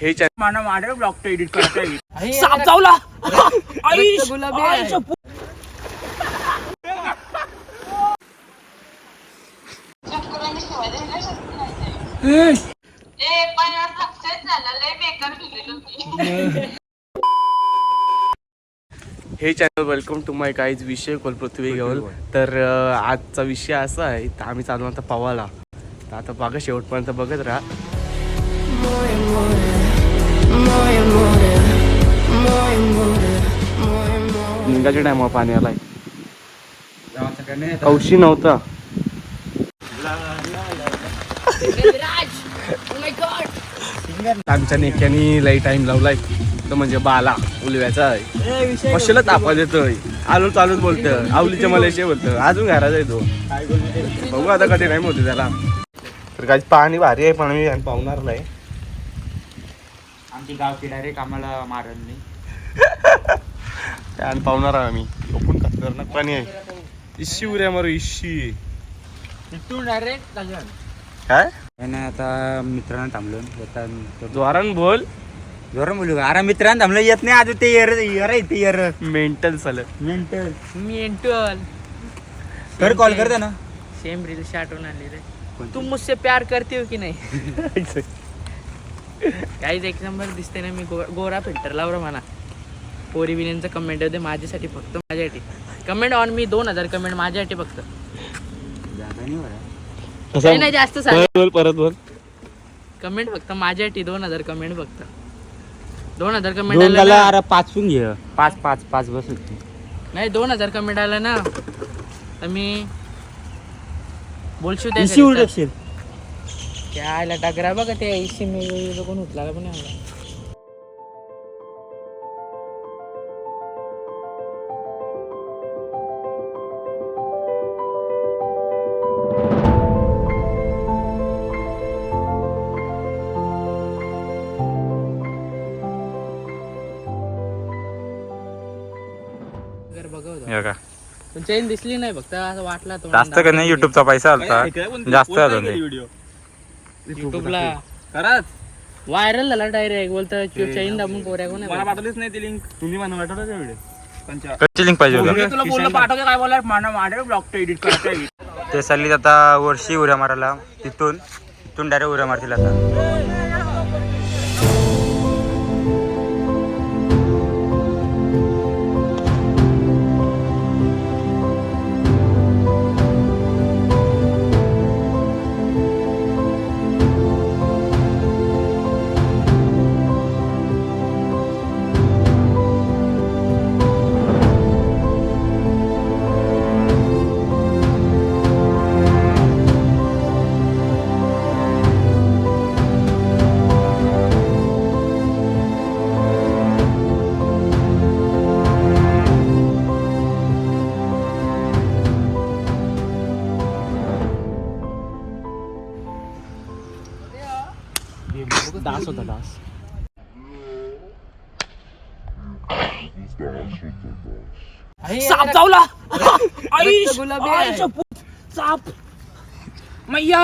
हे चॅनल मला माझ्या ब्लॉग एडिट करायचा आहे. साप चावला. रक्त गुलाबी आहे. ए पण सक्सेस झाला. लय बेकार गेलेलो मी. हे चॅनल वेलकम टू माय काहीच विषय कोल पृथ्वी घेऊन. तर आजचा विषय असा आहे तर आम्ही चालू आता पवाला. तर आता बघा शेवटपर्यंत बघत राहा. निघाच्या टायमा पाणी आलाय. औशी नव्हता. आमच्या नेक्यानी लई टाइम लावलाय. तो म्हणजे बाला उलव्याचा कशाला तापा देतोय? आलो चालूच बोलतोय. आवलीच्या मलेशिया बोलतोय. अजून घरात येतो बघू आता कधी नाही होते त्याला. तर काही पाणी भारी आहे पण मी पाहुणार नाही. आमची गावची डायरेक्ट आम्हाला मारल नाही. आणि पाहुणार आहे आम्ही ओपन खतरनाक पाणी आहे. इशी उऱ्या मारू इशी तू डायरेक्ट काय? नाही आता मित्रांना थांबलो. आता द्वारान बोल. जोरात बोलू का? अरे मित्रांना थांबलो. येत नाही आज ते यर यर आहे ते यर. मेंटल चालत मेंटल मेंटल कर कॉल करते ना. सेम रील्स आठवून आली रे. तू मुझसे प्यार करते हो की नाही? काहीच एक नंबर दिसते ना मी. गो- गोरा फिल्टर लावलं म्हणा पोरी विनंचं कमेंट होते माझ्यासाठी फक्त माझ्यासाठी. कमेंट ऑन मी दोन हजार कमेंट माझ्यासाठी फक्त. नाही नाही जास्त सांग. बोल परत बोल. कमेंट फक्त माझ्यासाठी दोन हजार कमेंट फक्त. दोन हजार कमेंट दोन आलं ना? अरे पाच पण घे. पाच पाच पाच बस होती. नाही दोन हजार कमेंट आलं ना? तर मी बोलशू इशी उलटशील त्या आयला डगरा बघा ते इशी मी बघून उठला पण नाही आला. चेन दिसली नाही फक्त असं वाटला तो जास्त का नाही युट्यूबचा पैसा आलता? जास्त आला नाही. युट्यूबला खरंच? व्हायरल झाला डायरेक्ट बोलतो चैन दाबून पोऱ्या कोण मला पाठवलीच नाही ती लिंक तुम्ही मला पाठवलं का व्हिडिओ कच्ची लिंक पाहिजे होता? तुला बोललं पाठवते काय बोलणार मला माझ्या ब्लॉग एडिट करायचा आहे. ते चालली आता वर्षी उड्या मारायला तिथून तिथून डायरेक्ट उड्या मारतील आता. चावला रक्त गुलाबी आहे. साप मैया.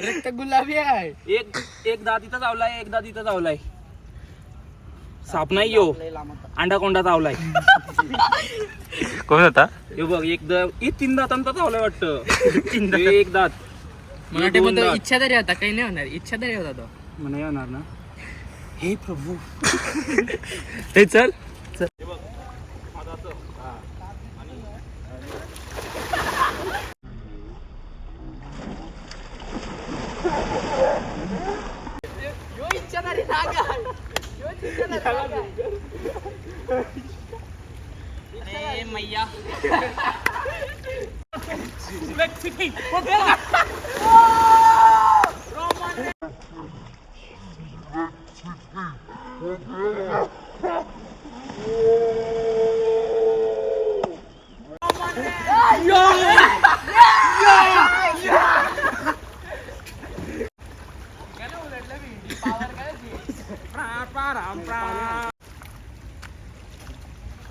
रक्त गुलाबी आहे. एक एक दात इथं चावलाय एक दात इथं चावलाय. साप नाही यो. अंडा कोंडा चावलाय. कोण होता? हे बघ एक दात हे तीन दातांचा चावलाय वाटतं. हे एक दात. हे दोन दात. इच्छा तरी होता काही नाही होणार. इच्छा तरी होता तो. मला येणार ना. हे प्रभू हे चल मैया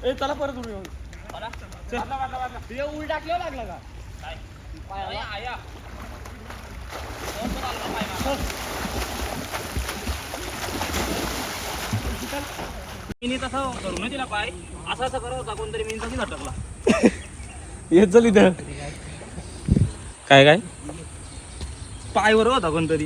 ए चला परत उडी मारू. उल टाकलं लागला का मी तसं करू तिला पाय. असं असं करत होता कोणतरी मी तशी झटकला येत चल इथं काय काय? पायवर होता कोणतरी.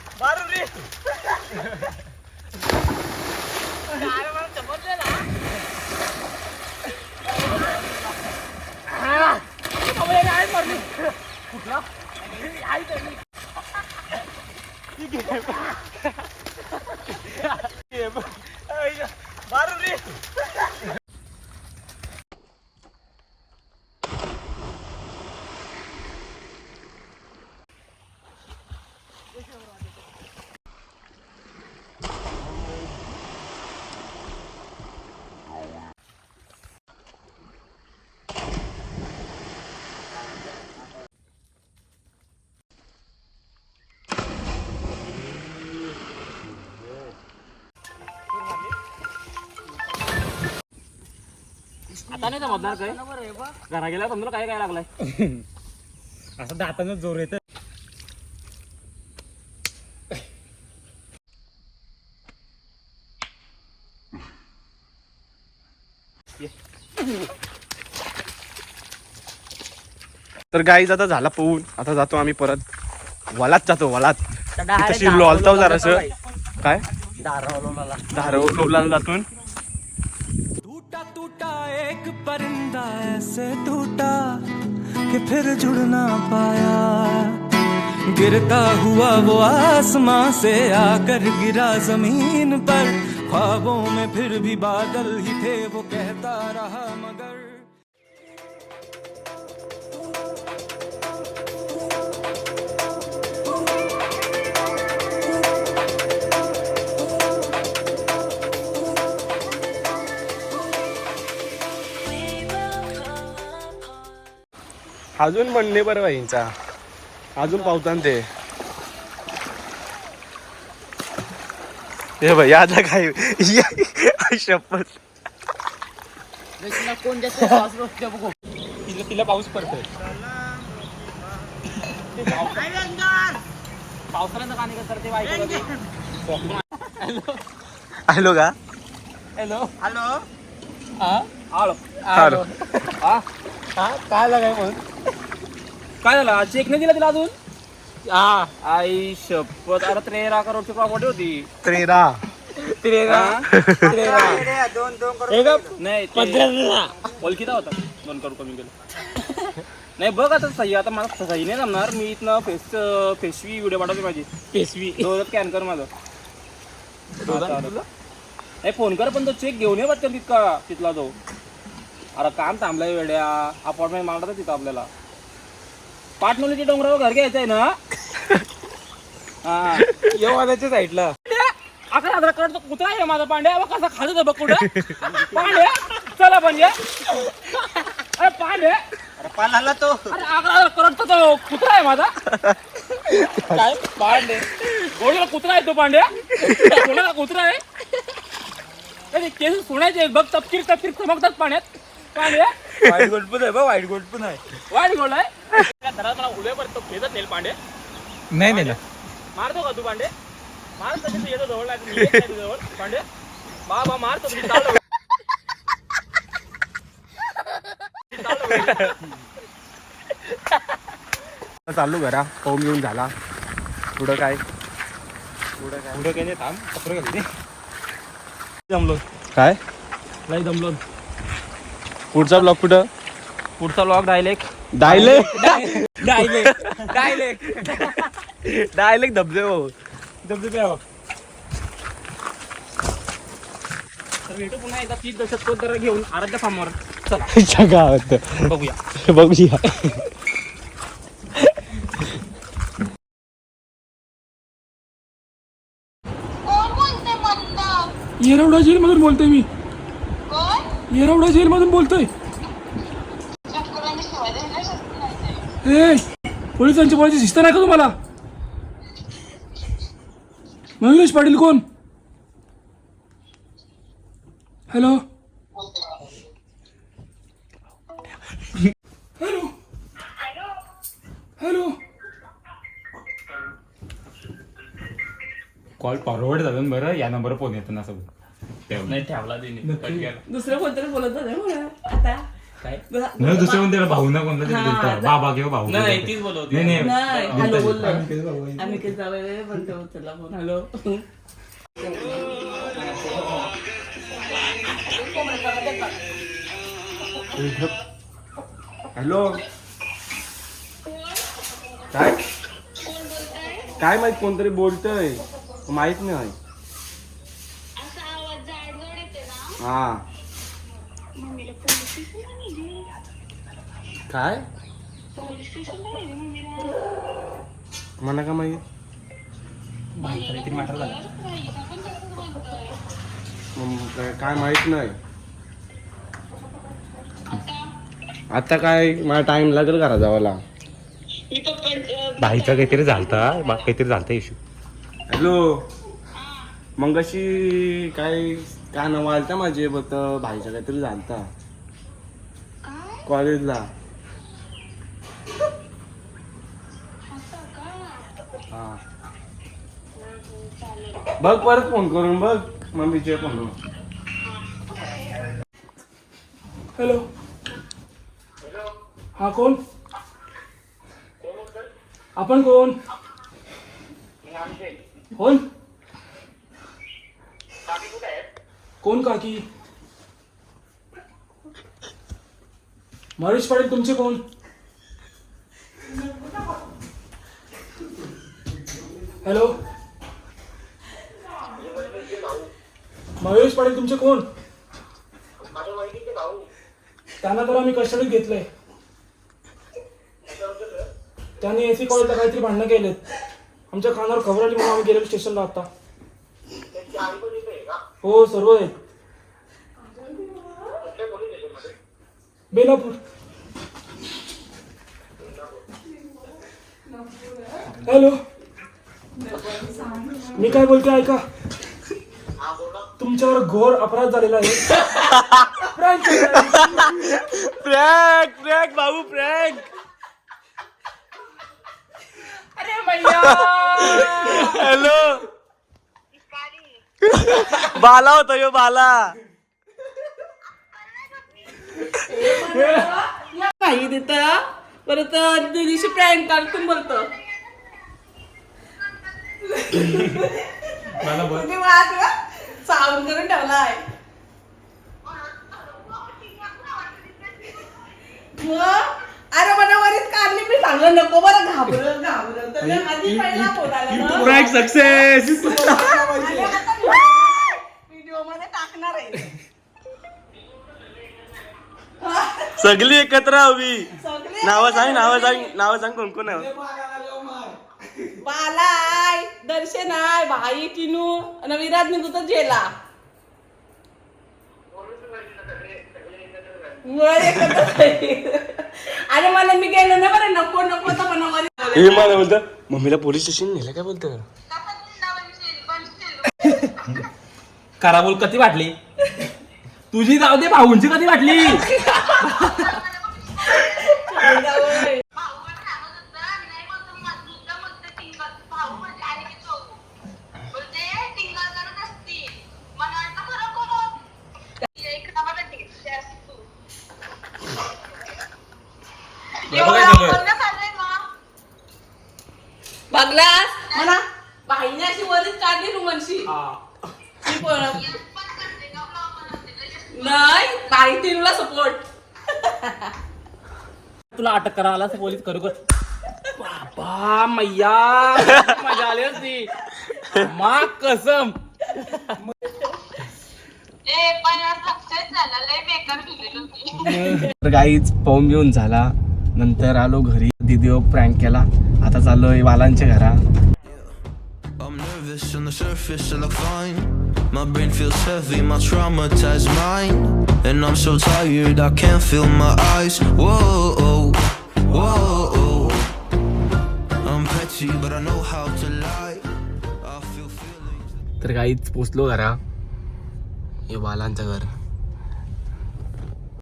Yeah. आता नाही जमणार काय? घरा गेला समजा काय काय लागलाय? असं दातानं जोर येत तर गाईज आता झाला पोहून आता जातो आम्ही परत. वलात जातो वलात. आलताव जरासं. धारावला काय? धारावला जातून परिंदा ऐसे टूटा कि फिर जुड़ ना पाया। गिरता हुआ वो आसमां से आकर गिरा ज़मीन पर। ख्वाबों में फिर भी बादल ही थे, वो कहता रहा अजून म्हणणे बरं बाईंचा. अजून पावतान ते. हे भाई आता काय या- शपथ. कोण जास्त श्वास रोखते बघू. तिला तिला पाऊस पडतोय. पावसाळ्याचं गाणी कसं बायको हॅलो. का? हॅलो. हॅलो. हा आलो चालू हा काय लागाय म्हणून? काय झालं? चेक नाही दिला तिला अजून? हा. आई शपथ. अरे तेरा करोडची प्रॉपर्टी होती. त्रेरा. तेरा दोन दोन करोड हे का नाही ते- पद्धतीला ओळखीचा होता. दोन करोड कमी केलं. नाही बघ आता सही. आता मला सही नाही जमणार. मी इथनं फेस फेसवी व्हिडिओ पाठवते माझी. पेशवी दोन स्कॅन कर माझं. नाही फोन कर पण तो चेक घेऊन ये पटकन तितका तिथला तो. अरे काम थांबलाय वेड्या. अपॉइंटमेंट मागतात तिथं आपल्याला. पाटनोलीच्या डोंगरावर घर घ्यायचं आहे ना? हा. येवादाच्या साईडला. अकरा हजार कडचा कुत्रा आहे माझा पांड्या. बघ कसा खाली बघ कुठं? पांड्या चला पांड्या. अरे पांड्या. पालाला तो. अरे अकरा हजार करोडचा तो कुत्रा आहे माझा. काय? पांडे कोणाला कुत्रा आहे तो पांड्या. कोणाला कुत्रा आहे. अरे केस सोन्याचे बघ तपकीर तपकीर चमकतात पाण्यात वाईट गोल्ड पण आहे बा वाईट गोल्ड पण आहे. वाईट गोल आहे? घरात मला उद्यापर्यंत फेजत नेल पांडे. नाही नाही मारतो का तू पांडे? मार येतो जवळ नाही, मी येत नाही तुझ्याजवळ पांडे? बाबा मारतो तुझी चालू चाललो घरा पाहून घेऊन झाला. पुढं काय? पुढे काही थांब कपडे घालते जमलो काय? नाही जमलो पुढचा ब्लॉक कुठं? पुढचा लॉक डायलेक्ट. डायले डायलेक्ट. डायलेक्ट. डायलेक्ट धबधबे भाऊ. तर भेटू पुन्हा एकदा तीस दशक घेऊन आराध्य फार्मवर. चला. गावात. बघूया. बघूया. येरवडा जेल मधून बोलतोय मी. येरवडा जेल मधून बोलतोय. ए पोलिसांची बोलायची शिस्त नाही का तुम्हाला. मयुरेश पाटील कोण? Hello. Hello. Hello. Call forward झालं ना बरं या नंबरवर फोन येतो ना सगळं. नाही ठेवला तिने. दुसरं कोणतरी बोलत होते आता. काय? नाही दुसरं कोण त्याला भाऊ ना कोणता तरी दिलता. बाबा किंवा भाऊ नाही. तीच बोलवते नाही नाही. नाही हॅलो बोललो आम्ही काही जावं पण ते उचलला फोन हॅलो. हॅलो. काय? काय माहीत कोणतरी बोलतय? माहीत नाही. हा. काय? म्हणा का माहीत मग काय- काय माहीत नाही. आता काय मला टाइम लागेल घरा जावाला भाईचा काहीतरी झालता बा- काहीतरी झालता इश्यू हॅलो. मग अशी काय काय नाव आलता माझे फक्त भाईचा काहीतरी झालता. कॉलेजला. हा. बघ परत फोन करून बघ मम्मीचे फोन हॅलो. हा कोण? आपण कोण? कोण? कोण काकी? महेश पाटील तुमचे कोण? हॅलो? महेश पाटील तुमचे कोण? त्यांना तर आम्ही कस्टडीत घेतलंय त्यांनी एसी कॉलेजला काहीतरी भांडणं केलेत. आमच्या कानावर खबर आली म्हणून आम्ही गेलेलो स्टेशनला आता. हो सर्व आहेत. बेलापूर. हॅलो. मी काय बोलते ऐका. तुमच्यावर घोर अपराध झालेला आहे. प्रँक प्रँक बाबू प्रँक अरे मैया हॅलो बाला होता यो बाला. काही देत परत दिवशी प्रँक काढून बोलतो. तुम्ही वाद का? सावध करून ठेवलाय मग? अरे मला वरीच काढली मी सांगलं नको बरं घाबरत घाबरत तर आधी पहिला फोन आला सक्सेस सगळी एकत्र हवी. नाव सांग नाव सांग नाव सांग कोण कोण आहे? बालाय दर्शन आहे भाई टिनू आणि विराट निघू तर जेला. आणि मला मी गेलो ना बरं नको नको तर म्हणा मला हे मला बोलतं मम्मीला पोलीस स्टेशन नेलं काय बोलतं? करा बोल कधी वाटली? तुझी जाऊ दे भाऊंची कधी वाटली भाऊ पण सांगत होता नाही बोलतो माझं मुद्दा बोलतो टिंगल भाऊ म्हणजे आली की चौक बोलते टिंगल करत असती मला वाटतं खरं खरं एक नंबर टिंगल तू एवढं बोलणं चाललंय मग बघलास म्हणा भाईने अशी वरीच काढली तू म्हणशी ती पण पण करते का ब्लॉग बनवते का? नाही भाई टिनूला सपोर्ट तुला अटक करा आला पोलीस करू कर बाबा मैया मजा आली असती. मा कसम. तर गाईच पाहून घेऊन झाला. नंतर आलो घरी दिदीवर प्रँक केला. आता चाललोय वालांच्या घरा. Nervous on the surface, I look fine. My brain feels heavy, my traumatized mind. And I'm so tired, I can't feel my eyes. Whoa, whoa. I'm petty, but I know how to lie. I feel feelings. तर गाईच पोचलो घरा हे वालांचं घर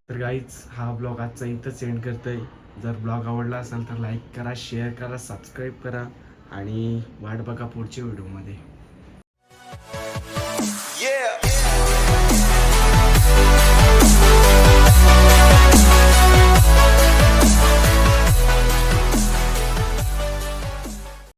तर गाईच हा blog आजचा इथं send करतोय जर ब्लॉग आवडला असेल तर लाईक करा शेअर करा सबस्क्राईब करा आणि वाट बघा पुढच्या व्हिडिओमध्ये Thank you.